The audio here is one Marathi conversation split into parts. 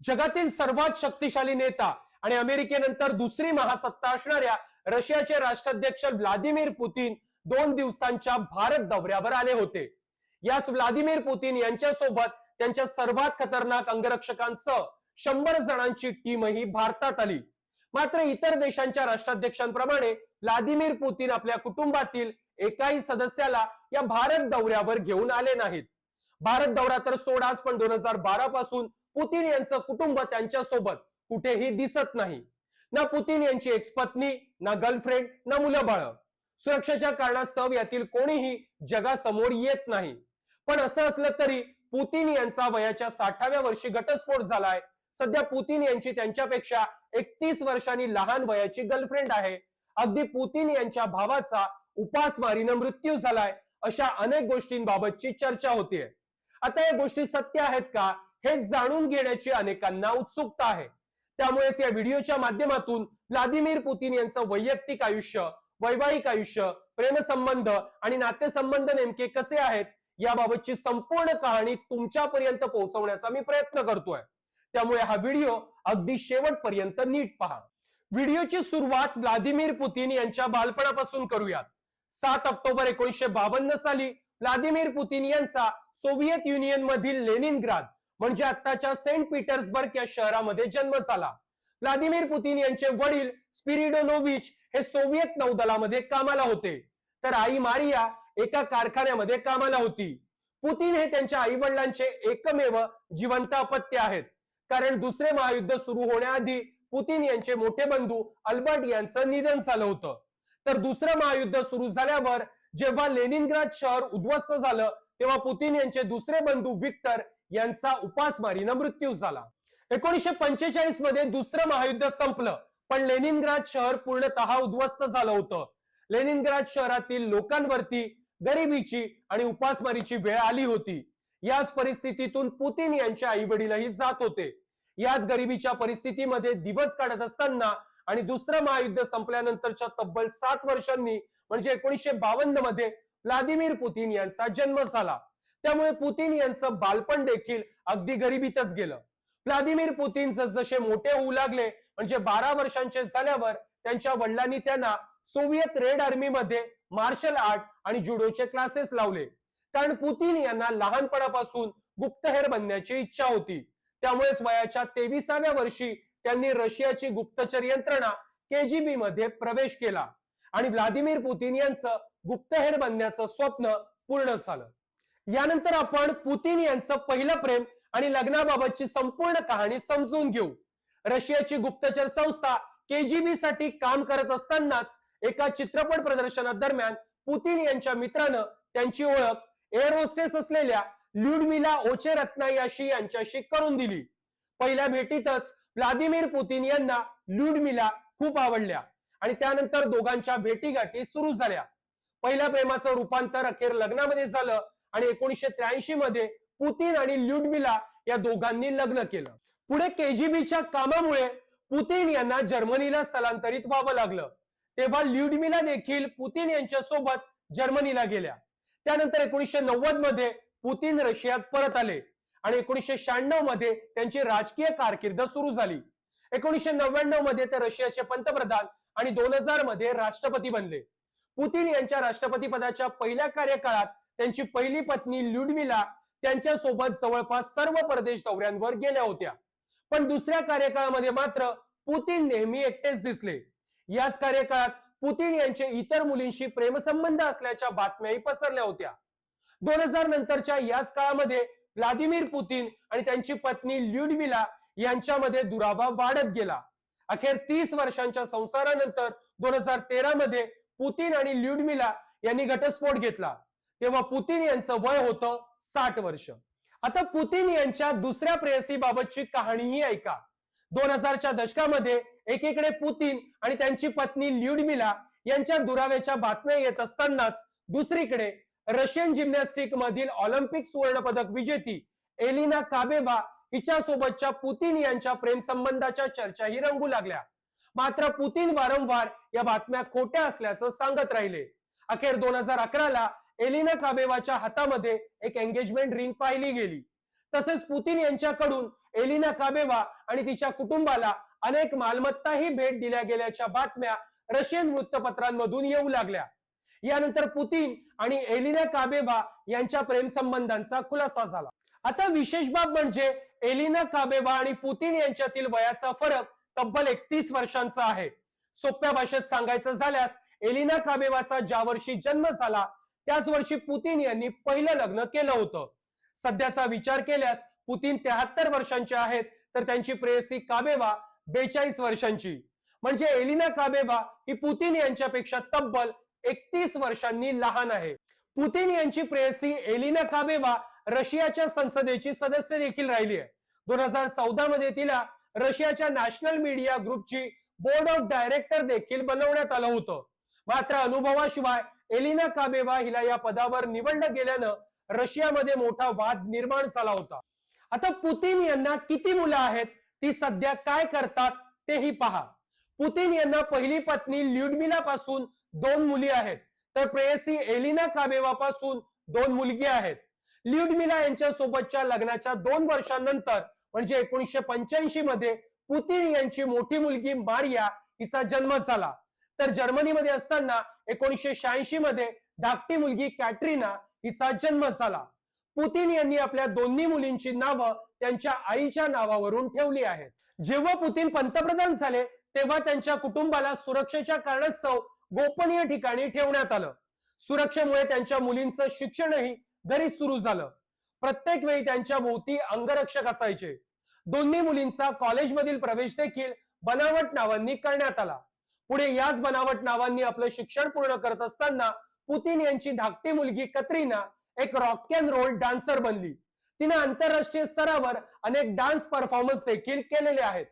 जगातील सर्वात शक्तिशाली नेता आणि अमेरिकेनंतर दुसरी महासत्ता असणाऱ्या रशियाचे राष्ट्राध्यक्ष व्लादिमीर पुतीन दोन दिवसांच्या भारत दौऱ्यावर आले होते. याच व्लादिमीर पुतीन यांच्यासोबत त्यांच्या सर्वात खतरनाक अंगरक्षकांसह शंभर जणांची टीमही भारतात आली. मात्र इतर देशांच्या राष्ट्राध्यक्षांप्रमाणे व्लादिमीर पुतीन आपल्या कुटुंबातील एकाही सदस्याला या भारत दौऱ्यावर घेऊन आले नाहीत. भारत दौरा तर सोडाच पण दोन हजार बारा पासून पुतीन यांचं कुटुंब त्यांच्यासोबत कुठेही दिसत नाही. ना पुतीन यांची एक्स पत्नी ना गर्लफ्रेंड ना मुलं बाळ सुरक्षेच्या कारणास्तव यातील कोणीही जगासमोर येत नाही. पण असं असलं तरी पुतीन यांचा वयाच्या साठाव्या वर्षी घटस्फोट झालाय. सध्या पुतीन यांची त्यांच्यापेक्षा एकतीस वर्षांनी लहान वयाची गर्लफ्रेंड आहे. अगदी पुतीन यांच्या भावाचा उपासमारीनं मृत्यू झालाय अशा अनेक गोष्टींबाबतची चर्चा होतीये. आता या गोष्टी सत्य आहेत का? हे जाणून घेण्याची अनेकांना उत्सुकता आहे. त्यामुळेच या व्हिडिओच्या माध्यमातून व्लादिमीर पुतीन यांचं वैयक्तिक आयुष्य वैवाहिक आयुष्य प्रेमसंबंध आणि नातेसंबंध नेमके कसे आहेत याबाबतची संपूर्ण कहाणी तुमच्यापर्यंत पोहोचवण्याचा मी प्रयत्न करतोय. त्यामुळे हा व्हिडिओ अगदी शेवटपर्यंत नीट पहा. व्हिडिओची सुरुवात व्लादिमीर पुतीन यांच्या बालपणापासून करूयात. सात ऑक्टोबर एकोणीशे बावन्न साली व्लादिमीर पुतीन यांचा सोव्हिएत युनियन मधील लेनिनग्राद म्हणजे आत्ताच्या सेंट पीटर्सबर्ग या शहरामध्ये जन्म झाला. व्लादिमीर पुतीन यांचे वडील स्पिरिडोनोविच हे सोव्हिएत नौदलामध्ये कामाला होते. तर आई मारिया एका कारखान्यामध्ये कामाला होती. पुतीन हे त्यांच्या आई वडिलांचे एकमेव जिवंत अपत्य आहेत. कारण दुसरे महायुद्ध सुरू होण्याआधी पुतीन यांचे मोठे बंधू अल्बर्ट यांचं निधन झालं होतं. तर दुसरं महायुद्ध सुरू झाल्यावर जेव्हा लेनिनग्राद शहर उद्ध्वस्त झालं तेव्हा पुतीन यांचे दुसरे बंधू विक्टर यांचा उपासमारीनं मृत्यू झाला. एकोणीशे पंचेचाळीसमध्ये दुसरं महायुद्ध संपलं. पण लेनिनग्राद शहर पूर्णतः उद्ध्वस्त झालं होतं. लेनिनग्राद शहरातील लोकांवरती गरिबीची आणि उपासमारीची वेळ आली होती. याच परिस्थितीतून पुतीन यांचे आई वडीलही जात होते. याच गरिबीच्या परिस्थितीमध्ये दिवस काढत असताना आणि दुसरं महायुद्ध संपल्यानंतरच्या तब्बल सात वर्षांनी म्हणजे एकोणीसशे बावन्नमध्ये व्लादिमीर पुतीन यांचा जन्म झाला. त्यामुळे पुतीन यांचं बालपण देखील अगदी गरिबीतच गेलं. व्लादिमीर पुतीन जसजसे मोठे होऊ लागले म्हणजे बारा वर्षांचे झाल्यावर त्यांच्या वडिलांनी त्यांना सोव्हिएत रेड आर्मी मध्ये मार्शल आर्ट आणि जुडोचे क्लासेस लावले. कारण पुतीन यांना लहानपणापासून गुप्तहेर बनण्याची इच्छा होती. त्यामुळेच वयाच्या तेविसाव्या वर्षी त्यांनी रशियाची गुप्तचर यंत्रणा केजीबी मध्ये प्रवेश केला. आणि व्लादिमीर पुतीन यांचं गुप्तहेर बनण्याचं स्वप्न पूर्ण झालं. यानंतर आपण पुतीन यांचं पहिलं प्रेम आणि लग्नाबाबतची संपूर्ण कहाणी समजून घेऊ. रशियाची गुप्तचर संस्था केजीबी साठी काम करत असतानाच एका चित्रपट प्रदर्शना दरम्यान पुतीन यांच्या मित्रानं त्यांची ओळख एअर होस्टेस असलेल्या ल्युडमिला ओचे रत्नायाशी यांच्याशी करून दिली. पहिल्या भेटीतच व्लादिमीर पुतीन यांना ल्युडमिला खूप आवडल्या आणि त्यानंतर दोघांच्या भेटीगाठी सुरू झाल्या. पहिल्या प्रेमाचं रूपांतर अखेर लग्नामध्ये झालं. आणि एकोणीसशे त्र्याऐंशी मध्ये पुतीन आणि ल्युडमिला या दोघांनी लग्न केलं. पुढे केजीबीच्या कामामुळे पुतीन यांना जर्मनीला स्थलांतरित व्हावं लागलं. तेव्हा ल्युडमिला देखील पुतीन यांच्या सोबत जर्मनीला गेल्या. त्यानंतर एकोणीसशे नव्वदमध्ये पुतीन रशियात परत आले. आणि एकोणीसशे शहाण्णवमध्ये त्यांची राजकीय कारकीर्द सुरू झाली. एकोणीसशे नव्याण्णवमध्ये ते रशियाचे पंतप्रधान आणि दोन हजारमध्ये राष्ट्रपती बनले. पुतीन यांच्या राष्ट्रपती पदाच्या पहिल्या कार्यकाळात त्यांची पहिली पत्नी ल्युडमिला त्यांच्यासोबत जवळपास सर्व परदेश दौऱ्यांवर गेल्या होत्या. पण दुसऱ्या कार्यकाळामध्ये मात्र पुतीन नेहमी एकटेच दिसले. याच कार्यकाळात पुतीन यांचे इतर मुलींशी प्रेमसंबंध असल्याच्या बातम्याही पसरल्या होत्या. दोन हजार नंतरच्या याच काळामध्ये व्लादिमीर पुतीन आणि त्यांची पत्नी ल्युडमिला यांच्यामध्ये दुरावा वाढत गेला. अखेर तीस वर्षांच्या संसारानंतर दोन हजार तेरा मध्ये पुतीन आणि ल्युडमिला यांनी घटस्फोट घेतला. तेव्हा पुतीन यांचं वय होतं साठ वर्ष. आता पुतीन यांच्या दुसऱ्या प्रेयसीबाबतची कहाणीही ऐका. दोन हजारच्या दशकामध्ये एकीकडे पुतीन आणि त्यांची पत्नी ल्युडमिला यांच्या दुराव्याच्या बातम्या येत असतानाच दुसरीकडे रशियन जिम्नॅस्टिक मधील ऑलिम्पिक सुवर्ण पदक विजेती एलिना काबेवा हिच्या सोबतच्या पुतीन यांच्या प्रेमसंबंधाच्या चर्चाही रंगू लागल्या. मात्र पुतीन वारंवार या बातम्या खोट्या असल्याचं सांगत राहिले. अखेर दोन हजार अकराला एलिना काबेवाच्या हातामध्ये एक एंगेजमेंट रिंग पाहिली गेली. तसेच पुतीन यांच्याकडून एलिना काबेवा आणि तिच्या कुटुंबाला अनेक मालमत्ताही भेट दिल्या गेल्याच्या बातम्या रशियन वृत्तपत्रांमधून येऊ लागल्या. यानंतर पुतीन आणि एलिना काबेवा यांच्या प्रेमसंबंधांचा खुलासा झाला. आता विशेष बाब म्हणजे एलिना काबेवा आणि पुतीन यांच्यातील वयाचा फरक तब्बल एकतीस वर्षांचा आहे. सोप्या भाषेत सांगायचं झाल्यास एलिना काबेवाचा ज्या वर्षी जन्म झाला त्याच वर्षी पुतीन यांनी पहिलं लग्न केलं होतं. सध्याचा विचार केल्यास पुतीन त्र्याहत्तर वर्षांचे आहेत तर त्यांची प्रेयसी काबेवा बेचाळीस वर्षांची. म्हणजे एलिना काबेवा ही पुतीन यांच्यापेक्षा तब्बल एकतीस वर्षांनी लहान आहे. पुतीन यांची प्रेयसी एलिना काबेवा रशियाच्या संसदेची सदस्य देखील राहिली आहे. दोन हजार चौदा मध्ये तिला रशियाच्या नॅशनल मीडिया ग्रुपची बोर्ड ऑफ डायरेक्टर देखील बनवण्यात आलं होतं. मात्र अनुभवाशिवाय एलिना काबेवा हिला या पदावर निवडलं गेल्यानं रशियामध्ये मोठा वाद निर्माण झाला होता. आता पुतीन यांना किती मुलं आहेत ती सध्या काय करतात तेही पहा. पुतीन यांना पहिली पत्नी ल्युडमिला पासून दोन मुली आहेत तर प्रेयसी एलिना काबेवा पासून दोन मुलगी आहेत. ल्युडमिला यांच्या सोबतच्या लग्नाच्या दोन वर्षांनंतर म्हणजे एकोणीशे पंच्याऐंशी मध्ये पुतीन यांची मोठी मुलगी मारिया हिचा जन्म झाला. तर जर्मनीमध्ये असताना एकोणीसशे शहाऐंशी मध्ये धाकटी मुलगी कॅटरीना हिचा जन्म झाला. पुतीन यांनी आपल्या दोन्ही मुलींची नावं त्यांच्या आईच्या नावावरून ठेवली आहेत. जेव्हा पुतीन पंतप्रधान झाले तेव्हा त्यांच्या कुटुंबाला सुरक्षेच्या कारणास्तव गोपनीय ठिकाणी ठेवण्यात आलं. सुरक्षेमुळे त्यांच्या मुलींचं शिक्षणही घरी सुरू झालं. प्रत्येक वेळी त्यांच्या भोवती अंगरक्षक असायचे. दोन्ही मुलींचा कॉलेजमधील प्रवेश देखील बनावट नावांनी करण्यात आला. पुढे याच बनावट नावांनी आपलं शिक्षण पूर्ण करत असताना पुतीन यांची धाकटी मुलगी कत्रीना एक रॉक अँड रोल डान्सर बनली. तिने आंतरराष्ट्रीय स्तरावर अनेक डान्स परफॉर्मन्स देखील केलेले आहेत.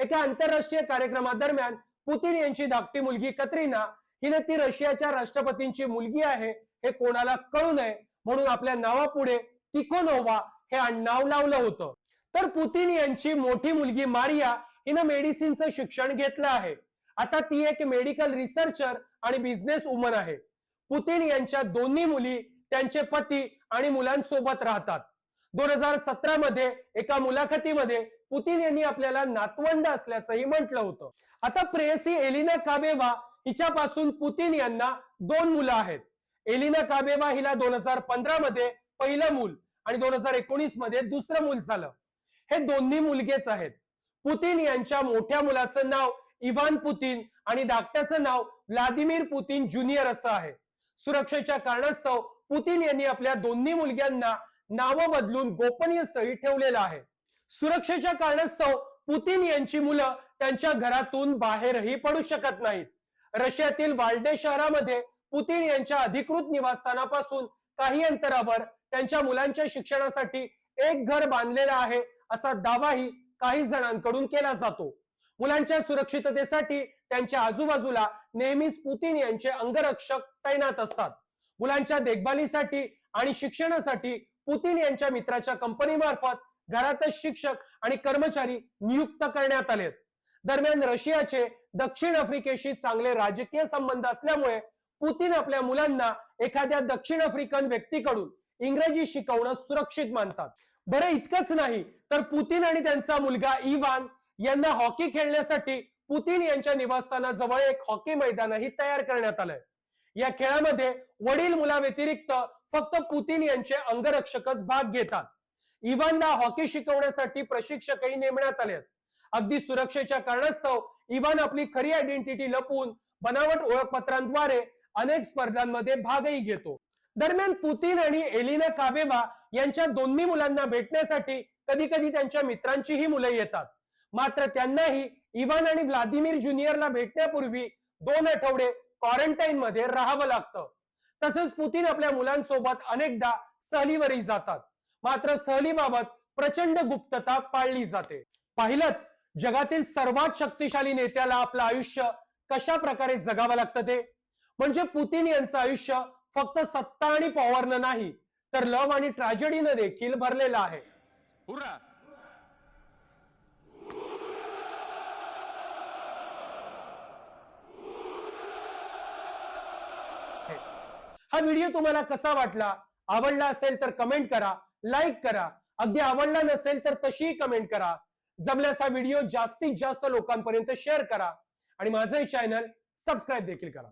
एका आंतरराष्ट्रीय कार्यक्रमादरम्यान पुतीन यांची धाकटी मुलगी कत्रीना हिने ती रशियाच्या राष्ट्रपतींची मुलगी आहे हे कोणाला कळू नये म्हणून आपल्या नावापुढे तिकोनोवा हे आडनाव लावलं होतं. तर पुतीन यांची मोठी मुलगी मारिया हिनं मेडिसिनचं शिक्षण घेतलं आहे. आता ती एक मेडिकल रिसर्चर आणि बिझनेस वुमन आहे. पुतीन यांच्या दोन्ही मुली त्यांचे पती आणि मुलांसोबत राहतात. दोन हजार सतरा मध्ये एका मुलाखतीमध्ये पुतीन यांनी आपल्याला नातवंड असल्याचंही म्हटलं होतं. आता प्रेयसी एलिना काबेवा हिच्यापासून पुतीन यांना दोन मुलं आहेत. एलिना काबेवा हिला दोन हजार पंधरा मध्ये पहिलं मूल आणि दोन हजार एकोणीसमध्ये दुसरं मूल झालं. हे दोन्ही मुलगेच आहेत. पुतीन यांच्या मोठ्या मुलाचं नाव इव्हान पुतीन आणि धाकट्याचं नाव व्लादिमीर पुतीन ज्युनियर असं आहे. सुरक्षेच्या कारणास्तव पुतीन यांनी आपल्या दोन्ही मुलग्यांना नावं बदलून गोपनीय स्थळी ठेवलेलं आहे. सुरक्षेच्या कारणास्तव पुतीन यांची मुलं त्यांच्या घरातून बाहेरही पडू शकत नाहीत. रशियातील वाल्डे शहरामध्ये पुतीन यांच्या अधिकृत निवासस्थानापासून काही अंतरावर त्यांच्या मुलांच्या शिक्षणासाठी एक घर बांधलेलं आहे असा दावाही काही जणांकडून केला जातो. मुलांच्या सुरक्षिततेसाठी त्यांच्या आजूबाजूला नेहमीच पुतीन यांचे अंगरक्षक तैनात असतात. मुलांच्या देखभालीसाठी आणि शिक्षणासाठी पुतीन यांच्या मित्राच्या कंपनीमार्फत घरातच शिक्षक आणि कर्मचारी नियुक्त करण्यात आलेत दरम्यान रशियाचे दक्षिण आफ्रिकेशी चांगले राजकीय संबंध असल्यामुळे पुतीन आपल्या मुलांना एखाद्या दक्षिण आफ्रिकन व्यक्तीकडून इंग्रजी शिकवणं सुरक्षित मानतात. बरं इतकंच नाही तर पुतीन आणि त्यांचा मुलगा इवान यांना हॉकी खेळण्यासाठी पुतीन यांच्या निवासस्थानाजवळ एक हॉकी मैदानही तयार करण्यात आलंय. या खेळामध्ये वडील मुलाव्यतिरिक्त फक्त पुतीन यांचे अंगरक्षकच भाग घेतात. इवानला हॉकी शिकवण्यासाठी प्रशिक्षकही नेमण्यात आले अगदी सुरक्षेच्या कारणास्तव इवान आपली खरी आयडेंटिटी लपवून बनावट ओळखपत्रांद्वारे अनेक स्पर्धांमध्ये भागही घेतो. दरम्यान पुतीन आणि एलिना काबेबा यांच्या दोन्ही मुलांना भेटण्यासाठी कधी कधी त्यांच्या मित्रांचीही मुलं येतात. मात्र त्यांनाही इवान आणि व्लादिमीर ज्युनियरला भेटण्यापूर्वी दोन आठवडे क्वारंटाईन मध्ये राहावं लागतं. तसंच पुतीन आपल्या मुलांसोबत अनेकदा सहलीवरही जातात. मात्र सहलीबाबत प्रचंड गुप्तता पाळली जाते. पाहिलं जगातील सर्वात शक्तिशाली नेत्याला आपलं आयुष्य कशा प्रकारे जगावं लागतं ते? म्हणजे पुतीन यांचं आयुष्य फक्त सत्ता आणि पॉवरनं नाही तर लव आणि ट्रॅजेडीनं देखील भरलेलं आहे. हा व्हिडिओ तुम्हाला कसा वाटला? आवडला असेल तर कमेंट करा लाईक करा. अगदी आवडला नसेल तर तशीही कमेंट करा. जमल्यास हा व्हिडिओ जास्तीत जास्त लोकांपर्यंत शेअर करा. आणि माझं चॅनल सबस्क्राईब देखील करा.